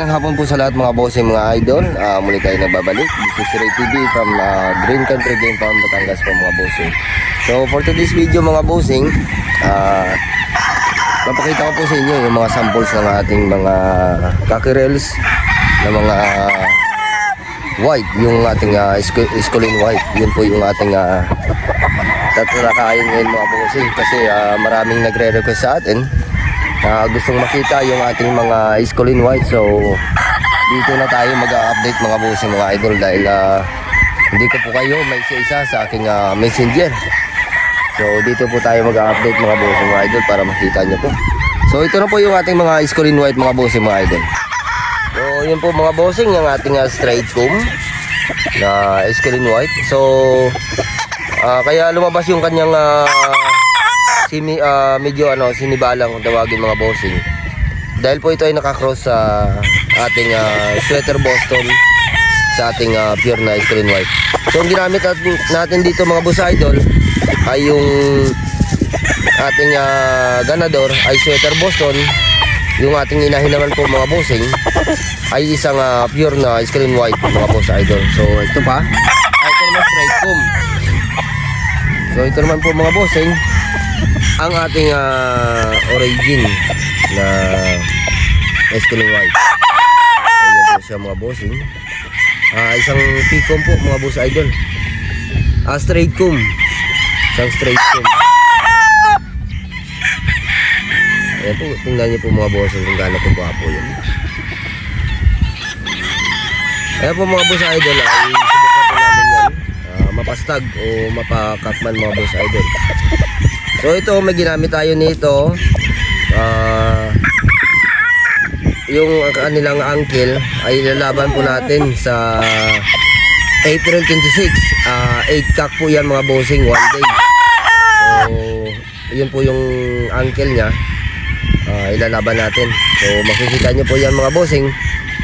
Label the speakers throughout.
Speaker 1: Magandang hapon po sa lahat mga bossing mga idol. Ah, muli tayo nagbabalik. This is Ray TV from ah, Green Country Game Farm, Batangas po mga bossing. So for today's video mga bossing, ah, papakita ko po sa inyo yung mga samples ng ating mga cockerels na mga white, yung ating uh, Escolin white. Yun po yung ating uh, tatalakayin ngayon mga bossing kasi ah, maraming nagre-request sa atin na gustong makita yung ating mga Escolin White. So, dito na tayo mag-update mga bossing mga idol dahil ah, hindi ko po kayo may isa-isa sa aking ah, messenger. So, dito po tayo mag-update mga bossing mga idol para makita nyo po. So, ito na po yung ating mga Escolin White mga bossing mga idol. So, yun po mga bossing yung ating ah, straight comb na Escolin White. So, ah, kaya lumabas yung kanyang ah, simi, ah, medyo ano, sinibalang kung tawagin mga bossing. Dahil po ito ay nakakross sa ating ah, sweater Boston sa ating ah, pure na screen white. So ang ginamit natin, dito mga boss idol ay yung ating ah, ganador ay sweater Boston. Yung ating inahin naman po mga bossing ay isang ah, pure na screen white mga boss idol. So ito pa, ay ito naman straight comb. So ito naman po mga bossing ang ating ah, origin na Escalon White. Ayan po siya mga bossing. Ah, isang picom po mga boss idol. Ah, straight comb. Isang straight comb. Ayan po, tingnan niyo po mga bossing kung gaano po po yun. Ayan po mga boss idol ay subukan po namin yan. Ah, mapastag o mapakatman mga boss idol. So ito may ginamit tayo nito. Ah yung kanilang uncle ay lalaban po natin sa April 26. Ah 8 cock po yan mga bossing one day. So yun po yung uncle niya. Ah ilalaban natin. So makikita niyo po yan mga bossing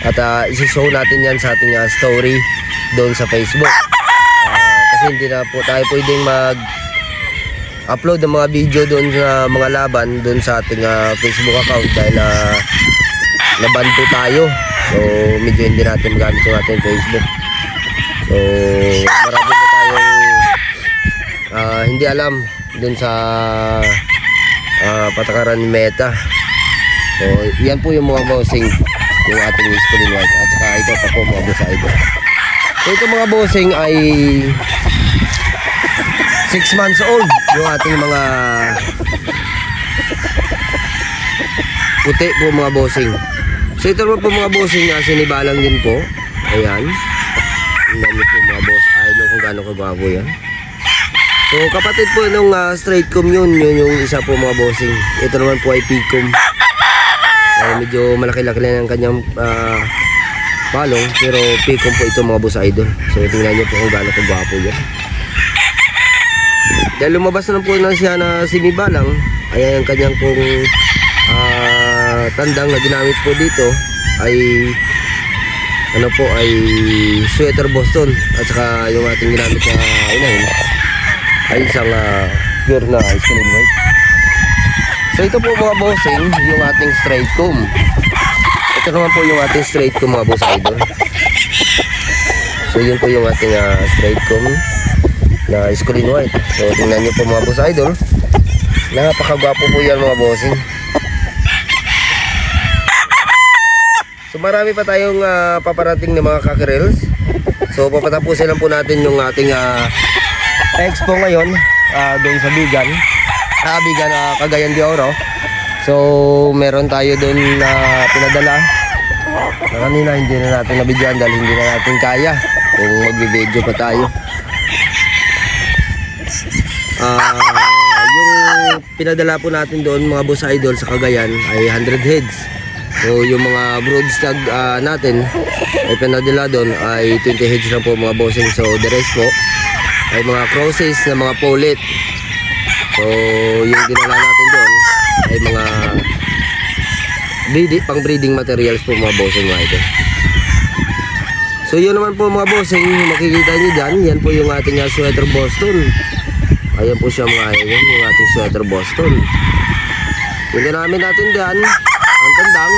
Speaker 1: at uh, isi-show natin yan sa ating ah, story doon sa Facebook. Ah, kasi hindi na po tayo pwedeng mag upload ng mga video doon sa mga laban doon sa ating ah, Facebook account dahil uh, naban po tayo. So medyo hindi natin magamit yung ating Facebook. So marami po tayong ah, hindi alam doon sa ah, patakaran ni Meta. So yan po yung mga bossing yung ating Escolin White at saka ito pa po mga boss idol. So ito mga bossing ay 6 months old yung ating mga puti po mga bossing. So ito po mga bossing na sinibalang din po. Ayan. Tingnan niyo po mga boss. Ay, no, kung gaano kagwapo yan. So kapatid po nung ah, straight comb yun, yun yung isa po mga bossing. Ito naman po ay picom. Uh, medyo malaki-laki na ang kanyang ah, palong pero picom po ito mga boss idol. So tingnan niyo po kung gaano kagwapo yan. Dahil lumabas na po na siya na sinibalang, ayan ang kanyang pong ah, tandang na ginamit po dito ay ano po ay sweater Boston at saka yung ating ginamit na inahin ay isang ah, pure na screen white. So ito po mga bossing, yung ating straight comb. Ito naman po yung ating straight comb mga boss idol. So yun po yung ating ah, straight comb na Escolin White. So tingnan nyo po mga boss idol. Napakagwapo po yan mga bossing. So marami pa tayong ah, paparating na mga kakerels. So papatapusin lang po natin yung ating ah, expo ngayon ah, doon sa Bigan. Ah, Bigan ah, Cagayan de Oro. So meron tayo doon na pinadala. Na kanina hindi na natin nabidyan dahil hindi na natin kaya kung magbe-video pa tayo. Ah, yung pinadala po natin doon mga boss idol sa Cagayan ay 100 heads. So yung mga brood ah, natin ay pinadala doon ay 20 heads lang po mga bossing. So the rest po ay mga crosses na mga polet. So yung dinala natin doon ay mga breeding, pang breeding materials po mga bossing mga idol. So yun naman po mga bossing, makikita nyo dyan, yan po yung ating ah, sweater Boston. Ayan po siya mga idol, yung ating sweater Boston. Yung ginamit natin dyan, ang tandang,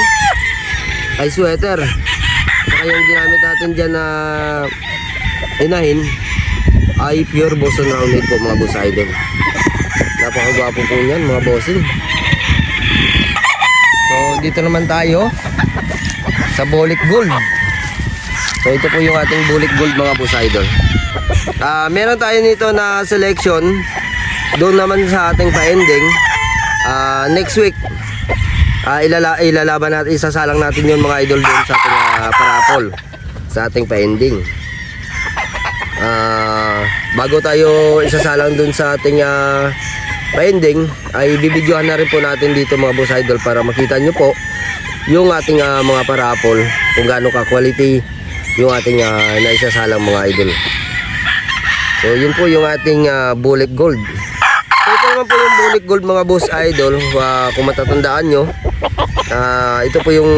Speaker 1: ay sweater. Saka yung ginamit natin dyan na inahin ay pure Boston Roundhead po mga boss idol. Napakagwapo po yan mga bossing. So dito naman tayo sa Bolik Gold. So ito po yung ating Bolik Gold mga boss idol. Ah, meron tayo nito na selection doon naman sa ating pa-ending. Ah, next week ah, ilala ilalaban natin isasalang natin yung mga idol doon sa ating ah, parapol sa ating pa-ending. Ah, bago tayo isasalang doon sa ating ah, pa-ending ay bibidyohan na rin po natin dito mga boss idol para makita nyo po yung ating ah, mga parapol kung gaano ka quality yung ating uh, naisasalang mga idol. So yun po yung ating uh, bullet gold. So ito naman po yung bullet gold mga boss idol. Uh, kung matatandaan nyo, uh, ito po yung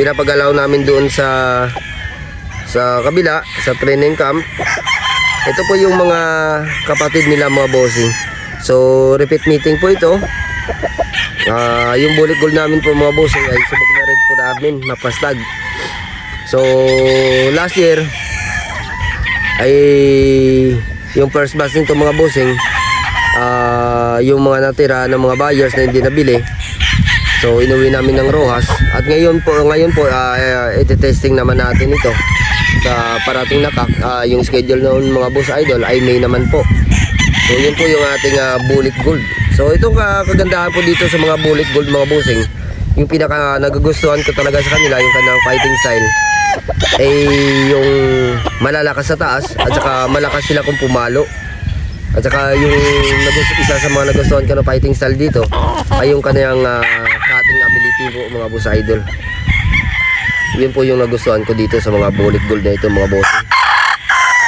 Speaker 1: pinapagalaw namin doon sa sa kabila, sa training camp. Ito po yung mga kapatid nila mga bossing. So repeat meeting po ito. Uh, yung bullet gold namin po mga bossing ay subok na rin po namin, mapastag. So last year ay yung first batch nito mga bossing ah yung mga natira ng mga buyers na hindi nabili. So inuwi namin ng Rojas. At ngayon po ngayon po uh, ite-testing naman natin ito sa parating nakak Ah, yung schedule noon mga boss idol ay May naman po. So yun po yung ating ah, bullet gold. So itong ah, kagandahan po dito sa mga bullet gold mga bossing yung pinaka nagugustuhan ko talaga sa kanila yung kanilang fighting style ay yung malalakas sa taas at saka malakas sila kung pumalo. At saka yung isa sa mga nagustuhan ko ng fighting style dito ay yung kanyang uh, cutting ability po mga boss idol. Yun po yung nagustuhan ko dito sa mga bullet gold na ito mga boss.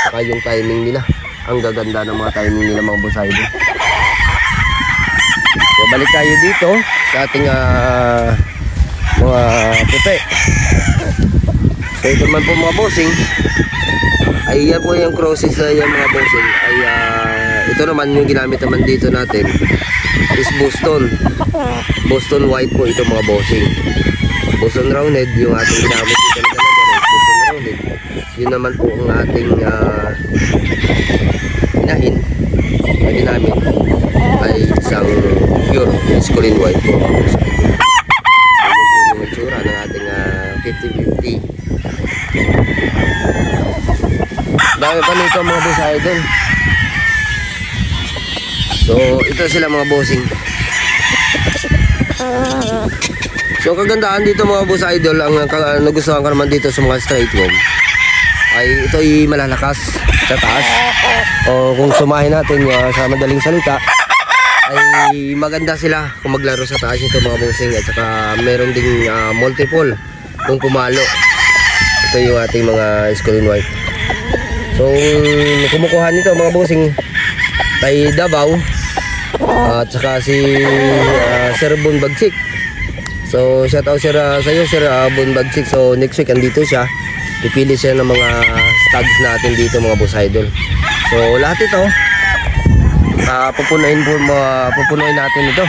Speaker 1: Saka yung timing nila. Ang gaganda ng mga timing nila mga boss idol. So balik tayo dito sa ating ah, mga puti. So ito naman po mga bossing ay yan po yung crosses na yan mga bossing. Ay ah, ito naman yung ginamit naman dito natin is Boston. Boston white po ito mga bossing. Boston rounded yung ating ginamit dito na Boston rounded. Yun naman po ang ating uh, inahin na ginamit ay isang pure masculine white po yun po yung itsura ng ating ah, 50-50 Dami pa nito mga boss idol. So, ito sila mga bossing. So, kagandahan dito mga boss idol, ang ang nagustuhan ko naman dito sa mga straight room ay ito ay malalakas sa taas. O kung sumahin natin uh, sa madaling salita, ay maganda sila kung maglaro sa taas ito mga bossing at saka meron ding ah, multiple kung pumalo. Ito yung ating mga Escolin White. So, kumukuha nito mga bossing kay Davao at saka si uh, Sir Bon Bagsik. So, shout out sir, uh, sa iyo Sir uh, Bon Bagsik. So, next week andito siya. Pipili siya ng mga stags natin dito mga boss idol. So, lahat ito uh, pupunuin po mga pupunuin natin ito.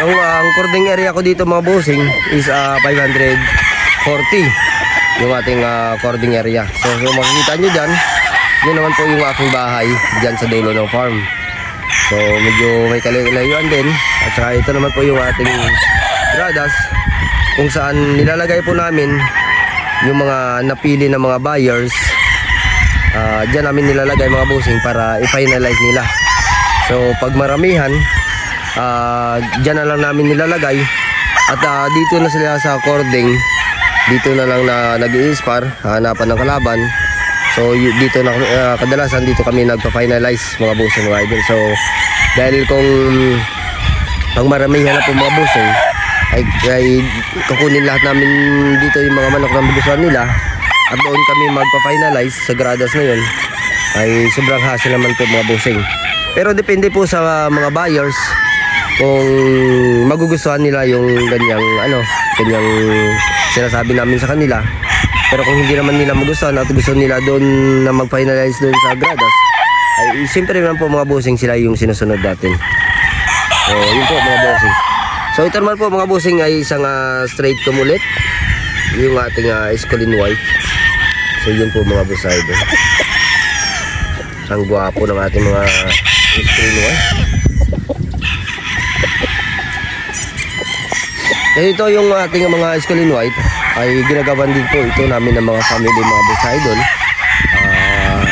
Speaker 1: So, uh, ang cording area ko dito mga bossing is uh, 540 yung ating uh, cording area. So, kung makikita nyo dyan, yun naman po yung aking bahay dyan sa dulo ng farm. So, medyo may kalayo-layuan din. At saka ito naman po yung ating gradas kung saan nilalagay po namin yung mga napili ng mga buyers. Uh, dyan namin nilalagay mga bossing para i-finalize nila. So, pag maramihan, uh, dyan na lang namin nilalagay. At uh, dito na sila sa cording dito na lang na nag spar hanapan ng kalaban so dito na uh, kadalasan dito kami nagpa-finalize mga boss mga idol so dahil kung pang maramihan na po mga boss ay, ay kukunin lahat namin dito yung mga manok na gustuhan nila at doon kami magpa-finalize sa gradas na yun. Ay sobrang hassle naman po mga bossing. Pero depende po sa mga buyers kung magugustuhan nila yung ganyang ano ganyang sinasabi namin sa kanila. Pero kung hindi naman nila magustuhan at gusto nila doon na mag-finalize doon sa gradas ay siyempre naman po mga bossing sila yung sinusunod natin. So yun po mga bossing. So ito naman po mga bossing ay isang ah, straight kumulit. Yung ating uh, Escolin White. So yun po mga boss idol. Ang gwapo ng ating mga Escolin White. Eh, ito yung ating mga Escolin White ay ginagawan din po ito namin ng mga family mga boss idol. Ah,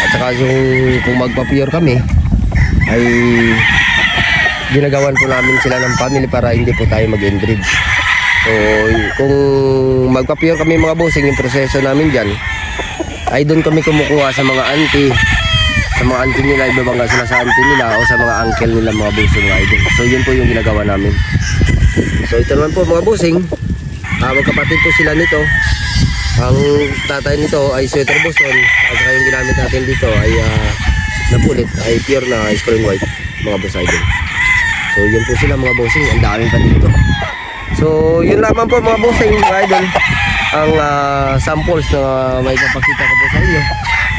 Speaker 1: at saka yung kung magpa-pure kami ay ginagawan po namin sila ng family para hindi po tayo mag-inbreed. So, kung magpa-pure kami mga bossing, yung proseso namin dyan, ay doon kami kumukuha sa mga auntie, sa mga auntie nila, ibabangga sila sa auntie nila o sa mga uncle nila mga bossing mga idol. So, yun po yung ginagawa namin. So, ito naman po mga bossing, ah, magkapatid po sila nito. Ang tatay nito ay sweater Boston at saka yung ginamit natin dito ay ah, napulit, ay pure na screen white mga boss idol. So yun po sila mga bossing, ang dami pa dito. So yun lamang po mga bossing mga idol ang ah, samples na may papakita ko po sa inyo.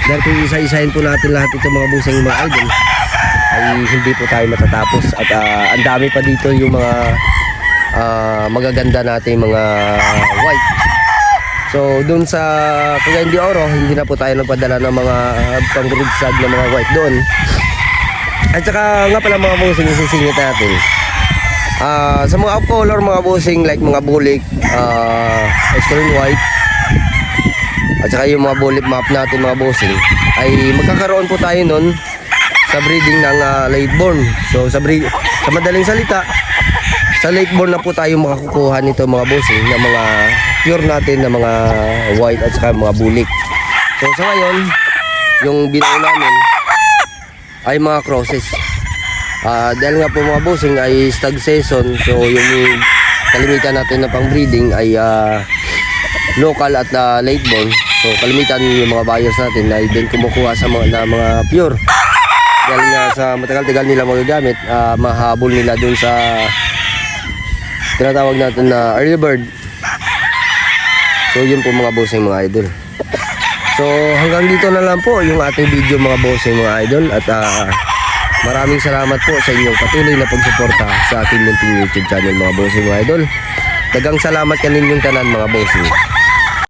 Speaker 1: Dahil kung isa-isahin po natin lahat ito mga bossing mga idol ay hindi po tayo matatapos at ah, ang dami pa dito yung mga ah, magaganda natin mga white. So doon sa Cagayan de Oro, hindi na po tayo nagpadala ng mga uh, pang-grid sag na mga white doon. At saka nga pala mga bossing, isisingit natin. Ah, sa mga off-color mga bossing like mga bulik, uh, Escalon white, at saka yung mga bullet map natin mga bossing, ay magkakaroon po tayo nun sa breeding ng ah, late born. So sa, sa madaling salita, sa late born na po tayo makakukuha nito mga bossing ng mga pure natin na mga white at saka mga bulik. So sa ngayon, yung binuo namin ay mga crosses. Ah, dahil nga po mga bossing ay stag season, so yung kalimitan natin na pang breeding ay ah, local at ah, late born. So kalimitan yung mga buyers natin ay din kumukuha sa mga, na mga pure. Dahil nga sa matagal-tagal nila magagamit, ah, mahabol nila dun sa tinatawag natin na early bird. So yun po mga bossing mga idol. So hanggang dito na lang po yung ating video mga bossing mga idol at ah, maraming salamat po sa inyong patuloy na pagsuporta sa aking munting YouTube channel mga bossing mga idol. Dagang salamat kaninyong tanan mga bossing.